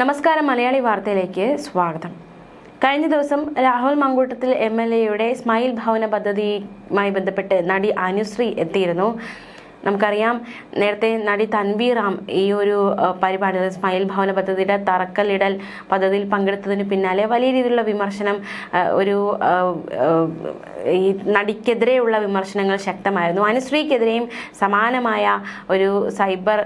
നമസ്കാരം മലയാളി വാർത്തയിലേക്ക് സ്വാഗതം. കഴിഞ്ഞ ദിവസം രാഹുൽ മങ്കൂട്ടത്തിൽ എം എൽ എയുടെ സ്മൈൽ ഭവന പദ്ധതിയുമായി ബന്ധപ്പെട്ട് നടി അനുശ്രീ എത്തിയിരുന്നു. നമുക്കറിയാം നേരത്തെ നടി തൻവീർ റാം ഈ ഒരു പരിപാടിയിൽ സ്മൈൽ ഭവന പദ്ധതിയുടെ തറക്കല്ലിടൽ പദ്ധതിയിൽ പങ്കെടുത്തതിന് പിന്നാലെ വലിയ രീതിയിലുള്ള വിമർശനം ഒരു ഈ നടിക്കെതിരെയുള്ള വിമർശനങ്ങൾ ശക്തമായിരുന്നു. അനുശ്രീക്കെതിരെയും സമാനമായ ഒരു സൈബർ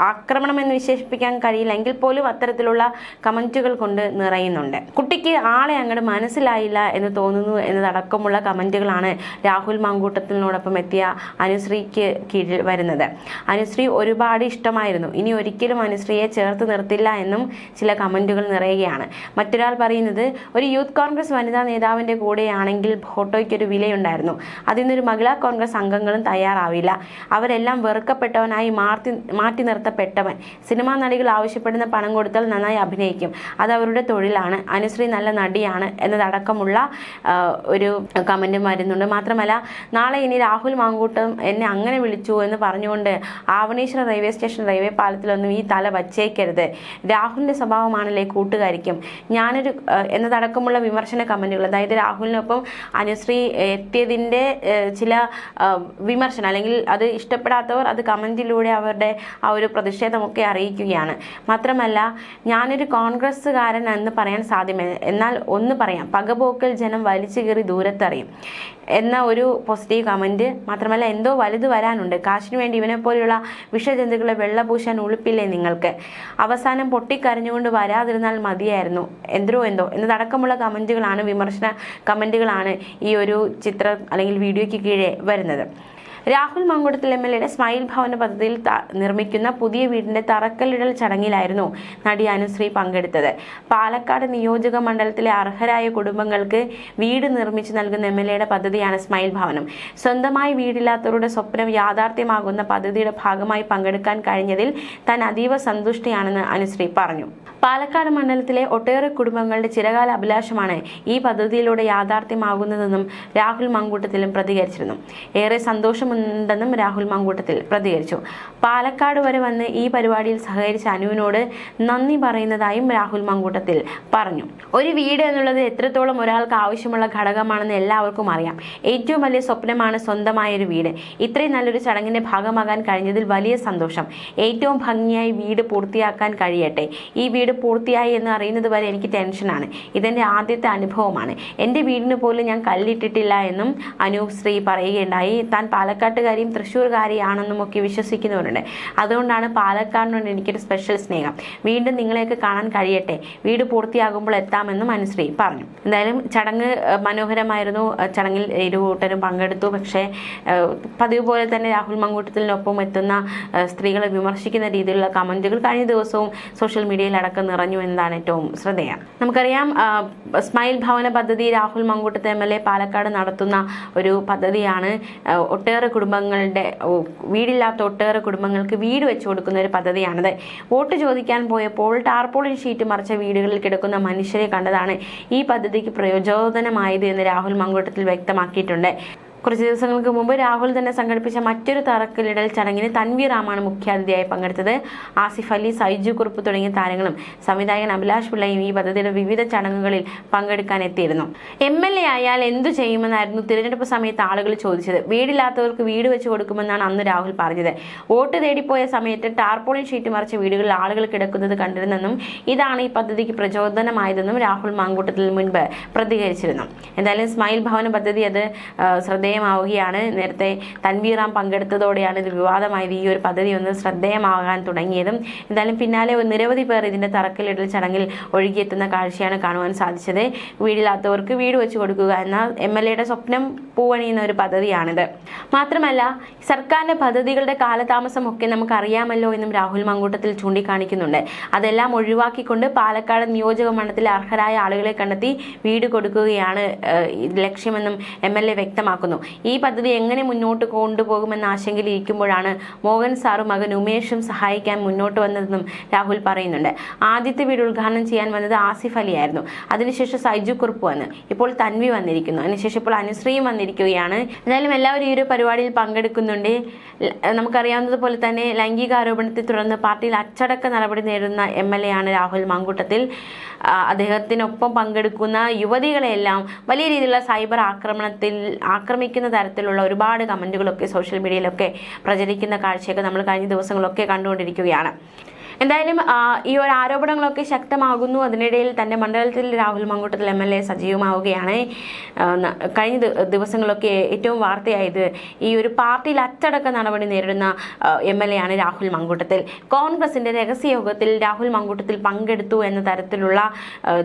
ആക്രമണം എന്ന് വിശേഷിപ്പിക്കാൻ കഴിയില്ല. എങ്കിൽ പോലും അത്തരത്തിലുള്ള കമന്റുകൾ കൊണ്ട് നിറയുന്നുണ്ട്. കുട്ടിക്ക് ആളെ അങ്ങോട്ട് മനസ്സിലായില്ല എന്ന് തോന്നുന്നു എന്നതടക്കമുള്ള കമന്റുകളാണ് രാഹുൽ മാങ്കൂട്ടത്തിനോടൊപ്പം എത്തിയ അനുശ്രീക്ക് കീഴിൽ വരുന്നത്. അനുശ്രീ ഒരുപാട് ഇഷ്ടമായിരുന്നു. ഇനി ഒരിക്കലും അനുശ്രീയെ ചേർത്ത് നിർത്തില്ല എന്നും ചില കമന്റുകൾ നിറയുകയാണ്. മറ്റൊരാൾ പറയുന്നത് ഒരു യൂത്ത് കോൺഗ്രസ് വനിതാ നേതാവിന്റെ കൂടെയാണെങ്കിൽ ഫോട്ടോയ്ക്ക് ഒരു വിലയുണ്ടായിരുന്നു നിന്നൊരു മഹിളാ കോൺഗ്രസ് അംഗങ്ങളും തയ്യാറാവില്ല. അവരെല്ലാം വെറുക്കപ്പെട്ടവനായി മാറ്റി മാറ്റി നിർത്തപ്പെട്ടവൻ സിനിമാ നടികൾ ആവശ്യപ്പെടുന്ന പണം കൊടുത്താൽ നന്നായി അഭിനയിക്കും. അത് അവരുടെ തൊഴിലാണ്. അനുശ്രീ നല്ല നടിയാണ് എന്നതടക്കമുള്ള ഒരു കമന്റും വരുന്നുണ്ട്. മാത്രമല്ല നാളെ ഇനി രാഹുൽ മാങ്കൂട്ടം എന്നെ അങ്ങനെ വിളിച്ചു എന്ന് പറഞ്ഞുകൊണ്ട് ആവണീശ്വരം റെയിൽവേ സ്റ്റേഷൻ റെയിൽവേ പാലത്തിലൊന്നും ഈ തല വച്ചേക്കരുത്. രാഹുലിന്റെ സ്വഭാവമാണല്ലേ കൂട്ടുകാരിക്കും. ഞാനൊരു എന്നതടക്കമുള്ള വിമർശന കമന്റുകൾ അതായത് രാഹുലിനൊപ്പം അനുശ്രീ എത്തിയതിന്റെ ചില വിമർശനം അല്ലെങ്കിൽ അത് ഇഷ്ടപ്പെടാത്തവർ അത് കമന്റിലൂടെ അവരുടെ ആ ഒരു പ്രതിഷേധമൊക്കെ അറിയിക്കുകയാണ്. മാത്രമല്ല ഞാനൊരു കോൺഗ്രസ്സുകാരൻ എന്ന് പറയാൻ സാധ്യമല്ല എന്നാൽ ഒന്ന് പറയാം. പകപോക്കൽ ജനം വലിച്ചു കയറി ദൂരത്തറിയും എന്ന ഒരു പോസിറ്റീവ് കമന്റ് മാത്രമല്ല എന്തോ വലുത് വരാനുണ്ട്. കാശിനു വേണ്ടി ഇവനെ പോലെയുള്ള വിഷജന്തുക്കളെ വെള്ളപൂശാൻ ഉളുപ്പില്ലേ നിങ്ങൾക്ക്? അവസാനം പൊട്ടിക്കരഞ്ഞുകൊണ്ട് വരാതിരുന്നാൽ മതിയായിരുന്നു. എന്തോ എന്തോ. എന്നതടക്കമുള്ള കമന്റുകളാണ് വിമർശന കമന്റുകളാണ് ഈ ഒരു ചിത്രം അല്ലെങ്കിൽ വീഡിയോയ്ക്ക് കീഴെ വരുന്നത്. രാഹുൽ മങ്കുടത്തിൽ എം എൽ എയുടെ സ്മൈൽ ഭവന പദ്ധതിയിൽ നിർമ്മിക്കുന്ന പുതിയ വീടിന്റെ തറക്കല്ലിടൽ ചടങ്ങിലായിരുന്നു നടി അനുശ്രീ പങ്കെടുത്തത്. പാലക്കാട് നിയോജക മണ്ഡലത്തിലെ അർഹരായ കുടുംബങ്ങൾക്ക് വീട് നിർമ്മിച്ചു നൽകുന്ന എം എൽ എയുടെ പദ്ധതിയാണ് സ്മൈൽ ഭവനം. സ്വന്തമായി വീടില്ലാത്തവരുടെ സ്വപ്നം യാഥാർത്ഥ്യമാകുന്ന പദ്ധതിയുടെ ഭാഗമായി പങ്കെടുക്കാൻ കഴിഞ്ഞതിൽ താൻ അതീവ സന്തുഷ്ടിയാണെന്ന് അനുശ്രീ പറഞ്ഞു. പാലക്കാട് മണ്ഡലത്തിലെ ഒട്ടേറെ കുടുംബങ്ങളുടെ ചിരകാല അഭിലാഷമാണ് ഈ പദ്ധതിയിലൂടെ യാഥാർത്ഥ്യമാകുന്നതെന്നും രാഹുൽ മങ്കൂട്ടത്തിലും പ്രതികരിച്ചിരുന്നു. ഏറെ സന്തോഷമുണ്ടെന്നും രാഹുൽ മങ്കൂട്ടത്തിൽ പ്രതികരിച്ചു. പാലക്കാട് വരെ വന്ന് ഈ പരിപാടിയിൽ സഹകരിച്ച അനുവിനോട് നന്ദി പറയുന്നതായും രാഹുൽ മങ്കൂട്ടത്തിൽ പറഞ്ഞു. ഒരു വീട് എന്നുള്ളത് എത്രത്തോളം ഒരാൾക്ക് ആവശ്യമുള്ള ഘടകമാണെന്ന് എല്ലാവർക്കും അറിയാം. ഏറ്റവും വലിയ സ്വപ്നമാണ് സ്വന്തമായ ഒരു വീട്. ഇത്രയും നല്ലൊരു ചടങ്ങിന്റെ ഭാഗമാകാൻ കഴിഞ്ഞതിൽ വലിയ സന്തോഷം. ഏറ്റവും ഭംഗിയായി വീട് പൂർത്തിയാക്കാൻ കഴിയട്ടെ. ഈ വീട് പൂർത്തിയായി എന്ന് അറിയുന്നത് വരെ എനിക്ക് ടെൻഷനാണ് ഇതെന്റെ ആദ്യത്തെ അനുഭവമാണ്. എന്റെ വീടിന് പോലും ഞാൻ കല്ലിട്ടിട്ടില്ല എന്നും അനൂപ് ശ്രീ പറയുകയുണ്ടായി. താൻ പാലക്കാട്ടുകാരിയും തൃശ്ശൂർകാരിയാണെന്നും ഒക്കെ വിശ്വസിക്കുന്നവരുണ്ട്. അതുകൊണ്ടാണ് പാലക്കാടിനോട് എനിക്കൊരു സ്പെഷ്യൽ സ്നേഹം. വീണ്ടും നിങ്ങളെയൊക്കെ കാണാൻ കഴിയട്ടെ. വീട് പൂർത്തിയാകുമ്പോൾ എത്താമെന്നും അനുശ്രീ പറഞ്ഞു. എന്തായാലും ചടങ്ങ് മനോഹരമായിരുന്നു. ചടങ്ങിൽ ഇരു കൂട്ടരും പങ്കെടുത്തു. പക്ഷേ പതിവ് പോലെ തന്നെ രാഹുൽ മങ്കൂട്ടത്തിനൊപ്പം എത്തുന്ന സ്ത്രീകളെ വിമർശിക്കുന്ന രീതിയിലുള്ള കമന്റുകൾ കഴിഞ്ഞ ദിവസവും സോഷ്യൽ മീഡിയയിൽ അടക്കം നിറഞ്ഞു എന്നതാണ് ഏറ്റവും ശ്രദ്ധേയം. നമുക്കറിയാം സ്മൈൽ ഭവന പദ്ധതി Rahul Mankoottathil M L A Palakkad നടത്തുന്ന ഒരു പദ്ധതിയാണ് ഒട്ടേറെ കുടുംബങ്ങളുടെ വീടില്ലാത്ത ഒട്ടേറെ കുടുംബങ്ങൾക്ക് വീട് വെച്ചു കൊടുക്കുന്ന ഒരു പദ്ധതിയാണത്. വോട്ട് ചോദിക്കാൻ പോയപ്പോൾ ടാർപോളിൻ ഷീറ്റ് മറിച്ച വീടുകളിൽ കിടക്കുന്ന മനുഷ്യരെ കണ്ടതാണ് ഈ പദ്ധതിക്ക് പ്രയോജനമായത് എന്ന് രാഹുൽ മങ്കൂട്ടത്തിൽ വ്യക്തമാക്കിയിട്ടുണ്ട്. കുറച്ച് ദിവസങ്ങൾക്ക് മുമ്പ് രാഹുൽ തന്നെ സംഘടിപ്പിച്ച മറ്റൊരു തറക്കല്ലിടൽ ചടങ്ങിന് തൻവീർ റാമാണ് മുഖ്യാതിഥിയായി പങ്കെടുത്തത്. ആസിഫ് അലി സൈജു കുറുപ്പ് തുടങ്ങിയ താരങ്ങളും സംവിധായകൻ അഭിലാഷ് പിള്ളയും ഈ പദ്ധതിയുടെ വിവിധ ചടങ്ങുകളിൽ പങ്കെടുക്കാൻ എത്തിയിരുന്നു. എം എൽ എ ആയാൽ എന്തു ചെയ്യുമെന്നായിരുന്നു തിരഞ്ഞെടുപ്പ് സമയത്ത് ആളുകൾ ചോദിച്ചത്. വീടില്ലാത്തവർക്ക് വീട് വെച്ച് കൊടുക്കുമെന്നാണ് അന്ന് രാഹുൽ പറഞ്ഞത്. വോട്ട് തേടിപ്പോയ സമയത്ത് ടാർപോളിൻ ഷീറ്റ് മറിച്ച വീടുകളിൽ ആളുകൾ കിടക്കുന്നത് കണ്ടിരുന്നെന്നും ഇതാണ് ഈ പദ്ധതിക്ക് പ്രചോദനമായതെന്നും രാഹുൽ മാങ്കൂട്ടത്തിൽ മുൻപ് പ്രതികരിച്ചിരുന്നു. എന്തായാലും സ്മൈൽ ഭവന പദ്ധതി അത് ആ, ശ്രദ്ധേയമാവുകയാണ്. നേരത്തെ തൻവീറാം പങ്കെടുത്തതോടെയാണ് ഇത് വിവാദമായത്. ഈ ഒരു പദ്ധതി ഒന്ന് ശ്രദ്ധേയമാകാൻ തുടങ്ങിയതും എന്തായാലും പിന്നാലെ നിരവധി പേർ ഇതിന്റെ തറക്കല്ലിടൽ ചടങ്ങിൽ ഒഴുകിയെത്തുന്ന കാഴ്ചയാണ് കാണുവാൻ സാധിച്ചത്. വീടില്ലാത്തവർക്ക് വീട് വെച്ച് കൊടുക്കുക എന്ന എം എൽ എയുടെ സ്വപ്നം പൂവണിയുന്ന ഒരു പദ്ധതിയാണിത്. മാത്രമല്ല സർക്കാരിന്റെ പദ്ധതികളുടെ കാലതാമസം ഒക്കെ നമുക്ക് അറിയാമല്ലോ എന്നും രാഹുൽ മങ്കൂട്ടത്തിൽ ചൂണ്ടിക്കാണിക്കുന്നുണ്ട്. അതെല്ലാം ഒഴിവാക്കിക്കൊണ്ട് പാലക്കാട് നിയോജക മണ്ഡലത്തിൽ അർഹരായ ആളുകളെ കണ്ടെത്തി വീട് കൊടുക്കുകയാണ് ലക്ഷ്യമെന്നും എം എൽ എ വ്യക്തമാക്കുന്നു. ഈ പദ്ധതി എങ്ങനെ മുന്നോട്ട് കൊണ്ടുപോകുമെന്ന ആശങ്കയിലിരിക്കുമ്പോഴാണ് മോഹൻ സാറും മകൻ ഉമേഷും സഹായിക്കാൻ മുന്നോട്ട് വന്നതെന്നും രാഹുൽ പറയുന്നുണ്ട്. ആദ്യത്തെ വീട് ഉദ്ഘാടനം ചെയ്യാൻ വന്നത് ആസിഫ് അലിയായിരുന്നു. അതിനുശേഷം സൈജു കുറുപ്പ് വന്ന്. ഇപ്പോൾ തൻവി വന്നിരിക്കുന്നു. അതിനുശേഷം ഇപ്പോൾ അനുശ്രീയും വന്നിരിക്കുകയാണ്. എന്തായാലും എല്ലാവരും ഈ ഒരു പരിപാടിയിൽ പങ്കെടുക്കുന്നുണ്ട്. നമുക്കറിയാവുന്നതുപോലെ തന്നെ ലൈംഗിക ആരോപണത്തെ തുടർന്ന് പാർട്ടിയിൽ അച്ചടക്ക നടപടി നേരിടുന്ന എം എൽ എ ആണ് രാഹുൽ മാങ്കൂട്ടത്തിൽ. അദ്ദേഹത്തിനൊപ്പം പങ്കെടുക്കുന്ന യുവതികളെല്ലാം വലിയ രീതിയിലുള്ള സൈബർ ആക്രമണത്തിൽ ആക്രമിക്കുന്ന തരത്തിലുള്ള ഒരുപാട് കമന്റുകളൊക്കെ സോഷ്യൽ മീഡിയയിലൊക്കെ പ്രചരിക്കുന്ന കാഴ്ചയൊക്കെ നമ്മൾ കഴിഞ്ഞ ദിവസങ്ങളൊക്കെ കണ്ടുകൊണ്ടിരിക്കുകയാണ്. എന്തായാലും ഈ ഒരു ആരോപണങ്ങളൊക്കെ ശക്തമാകുന്നു. അതിനിടയിൽ തന്റെ മണ്ഡലത്തിൽ Rahul Mankoottathil M L A സജീവമാവുകയാണ്. കഴിഞ്ഞ ദിവസങ്ങളൊക്കെ ഏറ്റവും വാർത്തയായത് ഈ ഒരു പാർട്ടിയിൽ അച്ചടക്ക നടപടി നേരിടുന്ന എം എൽ എ ആണ് രാഹുൽ മങ്കൂട്ടത്തിൽ. കോൺഗ്രസിന്റെ രഹസ്യയോഗത്തിൽ രാഹുൽ മങ്കൂട്ടത്തിൽ പങ്കെടുത്തു എന്ന തരത്തിലുള്ള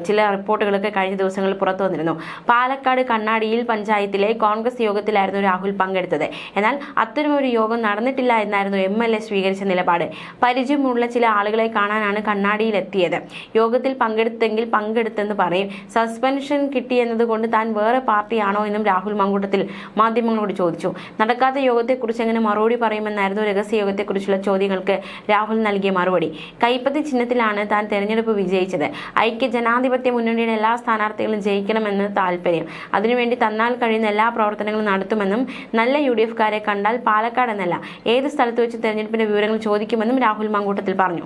ചില റിപ്പോർട്ടുകളൊക്കെ കഴിഞ്ഞ ദിവസങ്ങളിൽ പുറത്തു വന്നിരുന്നു. പാലക്കാട് കണ്ണാടിയിൽ പഞ്ചായത്തിലെ കോൺഗ്രസ് യോഗത്തിലായിരുന്നു രാഹുൽ പങ്കെടുത്തത്. എന്നാൽ അത്തരമൊരു യോഗം നടന്നിട്ടില്ല എന്നായിരുന്നു എം എൽ എ സ്വീകരിച്ച നിലപാട്. പരിചയമുള്ള ചില ആളുകളെ കാണാനാണ് കണ്ണാടിയിലെത്തിയത്. യോഗത്തിൽ പങ്കെടുത്തെങ്കിൽ പങ്കെടുത്തെന്ന് പറയും. സസ്പെൻഷൻ കിട്ടിയെന്നതുകൊണ്ട് താൻ വേറെ പാർട്ടിയാണോ എന്നും രാഹുൽ മങ്കൂട്ടത്തിൽ മാധ്യമങ്ങളോട് ചോദിച്ചു. നടക്കാത്ത യോഗത്തെക്കുറിച്ച് എങ്ങനെ മറുപടി പറയുമെന്നായിരുന്നു രഹസ്യ യോഗത്തെക്കുറിച്ചുള്ള ചോദ്യങ്ങൾക്ക് രാഹുൽ നൽകിയ മറുപടി. കൈപ്പത്തി ചിഹ്നത്തിലാണ് താൻ തെരഞ്ഞെടുപ്പ് വിജയിച്ചത്. ഐക്യ ജനാധിപത്യ മുന്നണിയുടെ എല്ലാ സ്ഥാനാർത്ഥികളും ജയിക്കണമെന്ന് താല്പര്യം. അതിനുവേണ്ടി തന്നാൽ കഴിയുന്ന എല്ലാ പ്രവർത്തനങ്ങളും നടത്തുമെന്നും നല്ല യു ഡി എഫുകാരെ കണ്ടാൽ പാലക്കാട് എന്നല്ല ഏത് സ്ഥലത്ത് വെച്ച് തെരഞ്ഞെടുപ്പിന്റെ വിവരങ്ങൾ ചോദിക്കുമെന്നും രാഹുൽ മങ്കൂട്ടത്തിൽ പറഞ്ഞു.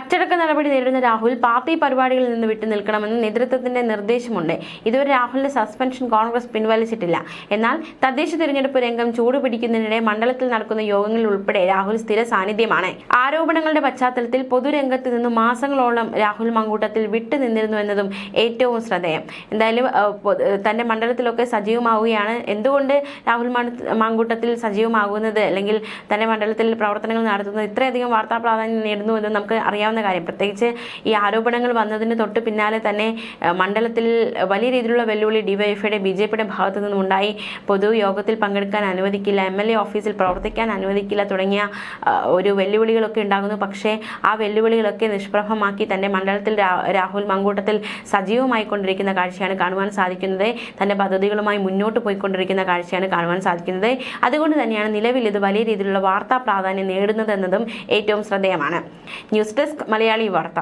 അച്ചടക്ക നടപടി നേരിടുന്ന രാഹുൽ പാർട്ടി പരിപാടികളിൽ നിന്ന് വിട്ടു നിൽക്കണമെന്ന് നേതൃത്വത്തിന്റെ നിർദ്ദേശമുണ്ട്. ഇതുവരെ രാഹുലിന്റെ സസ്പെൻഷൻ കോൺഗ്രസ് പിൻവലിച്ചിട്ടില്ല. എന്നാൽ തദ്ദേശ തിരഞ്ഞെടുപ്പ് രംഗം ചൂടുപിടിക്കുന്നതിനിടെ മണ്ഡലത്തിൽ നടക്കുന്ന യോഗങ്ങളിൽ ഉൾപ്പെടെ രാഹുൽ സ്ഥിര സാന്നിധ്യമാണ്. ആരോപണങ്ങളുടെ പശ്ചാത്തലത്തിൽ പൊതുരംഗത്ത് നിന്ന് മാസങ്ങളോളം രാഹുൽ മങ്കൂട്ടത്തിൽ വിട്ടു നിന്നിരുന്നു എന്നതും ഏറ്റവും ശ്രദ്ധേയം. എന്തായാലും തന്റെ മണ്ഡലത്തിലൊക്കെ സജീവമാവുകയാണ്. എന്തുകൊണ്ട് രാഹുൽ മാങ്കൂട്ടത്തിൽ സജീവമാകുന്നത്? അല്ലെങ്കിൽ തന്റെ മണ്ഡലത്തിൽ പ്രവർത്തനങ്ങൾ നടത്തുന്നത് ഇത്രയധികം വാർത്താ പ്രാധാന്യം നേടുന്നു എന്ന് നമുക്ക് അറിയാവുന്ന കാര്യം. പ്രത്യേകിച്ച് ഈ ആരോപണങ്ങൾ വന്നതിന് തൊട്ട് പിന്നാലെ തന്നെ മണ്ഡലത്തിൽ വലിയ രീതിയിലുള്ള വെല്ലുവിളി ഡിവൈഎഫ്ഐയുടെ ബി ജെ പിയുടെ ഭാഗത്തു നിന്നുണ്ടായി പൊതുയോഗത്തിൽ പങ്കെടുക്കാൻ അനുവദിക്കില്ല. എം എൽ എ ഓഫീസിൽ പ്രവർത്തിക്കാൻ അനുവദിക്കില്ല തുടങ്ങിയ ഒരു വെല്ലുവിളികളൊക്കെ ഉണ്ടാകുന്നു. പക്ഷേ ആ വെല്ലുവിളികളൊക്കെ നിഷ്പ്രഭമാക്കി തന്റെ മണ്ഡലത്തിൽ രാഹുൽ മങ്കൂട്ടത്തിൽ സജീവമായിക്കൊണ്ടിരിക്കുന്ന കാഴ്ചയാണ് കാണുവാൻ സാധിക്കുന്നത്. തന്റെ പദ്ധതികളുമായി മുന്നോട്ട് പോയിക്കൊണ്ടിരിക്കുന്ന കാഴ്ചയാണ് കാണുവാൻ സാധിക്കുന്നത്. അതുകൊണ്ട് തന്നെയാണ് നിലവിൽ ഇത് വലിയ രീതിയിലുള്ള വാർത്താ പ്രാധാന്യം നേടുന്നതെന്നതും ഏറ്റവും ശ്രദ്ധേയമാണ്. ന്യൂസ് ഡെസ്ക് മലയാളി വാർത്ത.